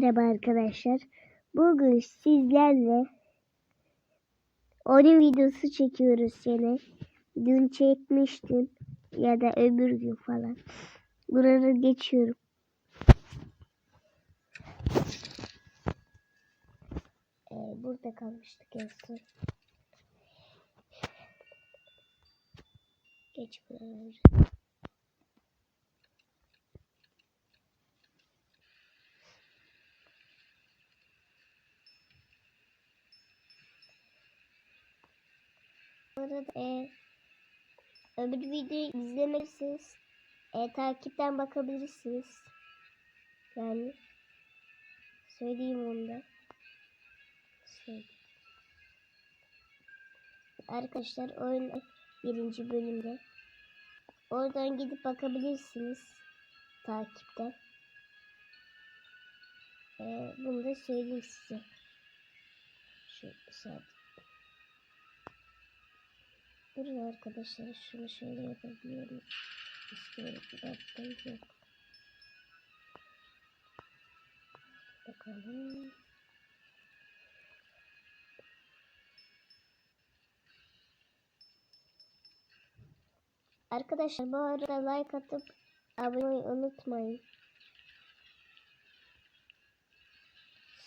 Merhaba arkadaşlar. Bugün sizlerle oyun videosu çekiyoruz yine. Dün çekmiştim ya da öbür gün falan. Buraları geçiyorum. Ee, burada kalmıştık en son. Geç buraları. Bu arada e, öbür videoyu izlemelisiniz. E, takipten bakabilirsiniz. Yani söyleyeyim onu da. Söyleyeyim. Arkadaşlar oyun birinci bölümde. Oradan gidip bakabilirsiniz. Takipten. E, bunu da söyleyeyim size. Şu saat. Durun arkadaşlar şunu şöyle yapabiliyorum. İstiyorum baktım yok. Bakalım. Arkadaşlar bu arada like atıp abone olmayı unutmayın.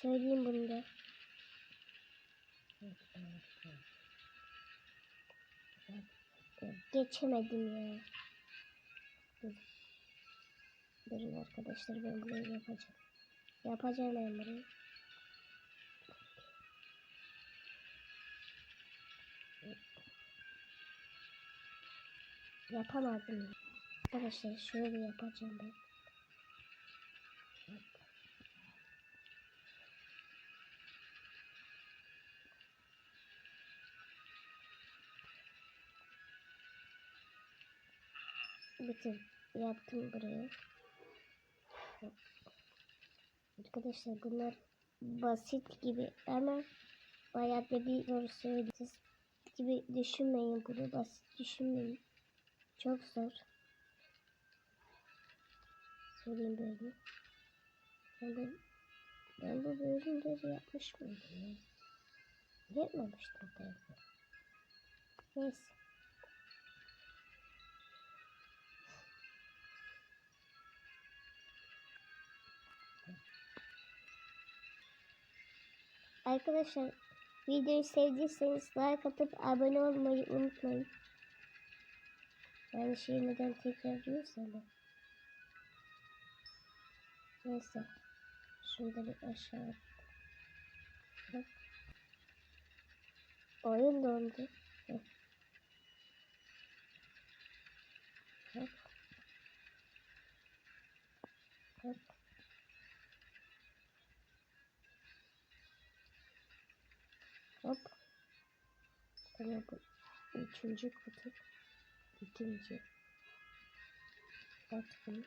Söyleyeyim bunu da. Geçemedim ya. Dur. Durun arkadaşlar ben bunu yapacağım. Yapacağım bunu. Yapamadım. Arkadaşlar şöyle yapacağım ben. Bitir. Yaptım buraya. Arkadaşlar bunlar basit gibi ama bayağı da bir zor söyleyeceğiz gibi düşünmeyin bunu basit düşünmeyin. Çok zor. Söyleyeyim böyle. Ben bu, ben bu bölümleri yapmış mıydım ya? Yapmamıştım galiba. Neyse. Arkadaşlar videoyu sevdiyseniz like atıp abone olmayı unutmayın. Yani şey neden tekrar diyorsam ben. Neyse. Şurada bir aşağı. Bak. Oyun dondu. Hop. Hop. Hop. Hop. Tamam bu üçüncü kutu. İkinci. At bunu.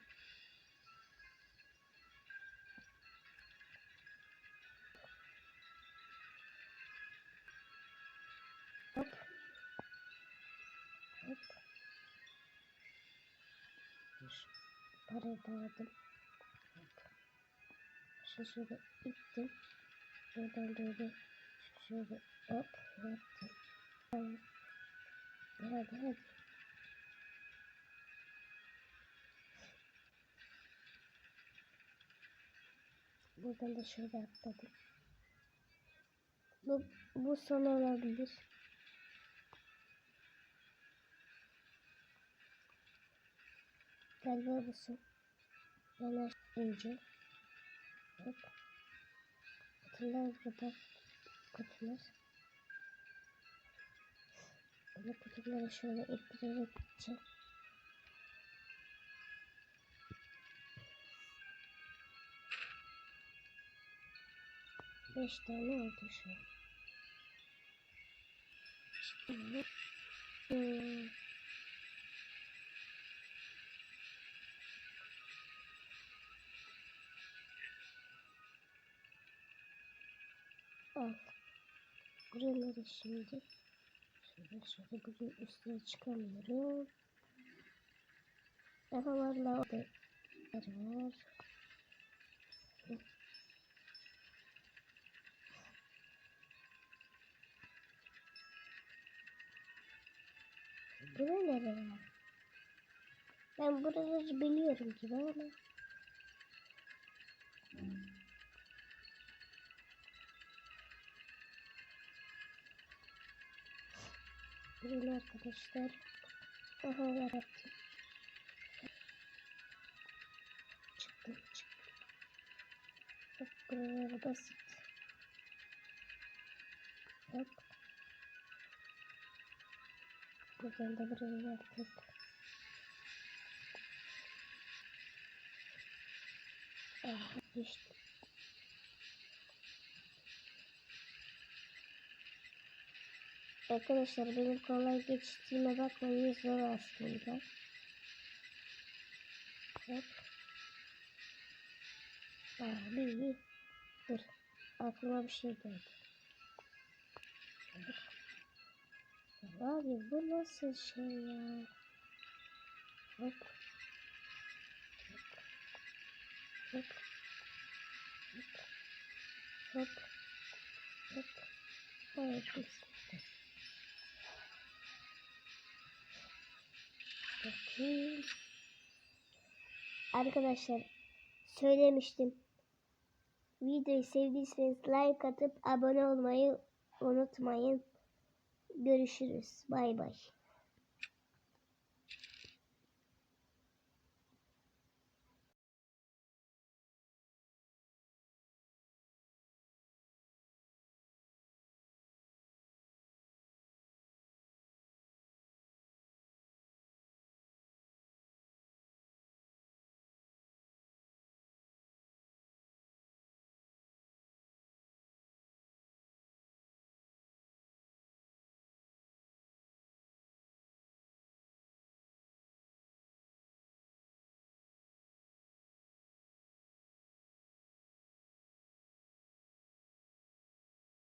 Hop. Hop. Parayı dağıdım. Şu şöyle ittim. Şuradan böyle şöyle hop yaptım. Tamam. Hadi hadi. Buradan da şöyle atladım. Bu, bu son olabilir. Galiba bu son. Yana ince. Hop. Kutular burada. Kutular. Böyle kutuları şöyle ittirerek gideceğim. Beş tane oldu şu an. Evet. Hmm. Al. Buraları şimdi. Şöyle bugün üstüne çıkamıyorum. Aralarla o da var. Buraya nereye? Ben buraları biliyorum gibi ama. Burası arkadaşlar. Aha yarattım. Çıktım çıktım. Hop buraları basit. Hop. Buradan da buraya yaptık. Ah düştüm. Arkadaşlar benim kolay geçtiğime bakmayın zor aslında. Hop. Abi dur. Aklıma bir şey geldi. Abi bu nasıl şey ya? Hop. Hop. Hop. Hop. Hop. Hop. Hop. Bakayım. Arkadaşlar söylemiştim. Videoyu sevdiyseniz like atıp abone olmayı unutmayın. Görüşürüz. Bay bay.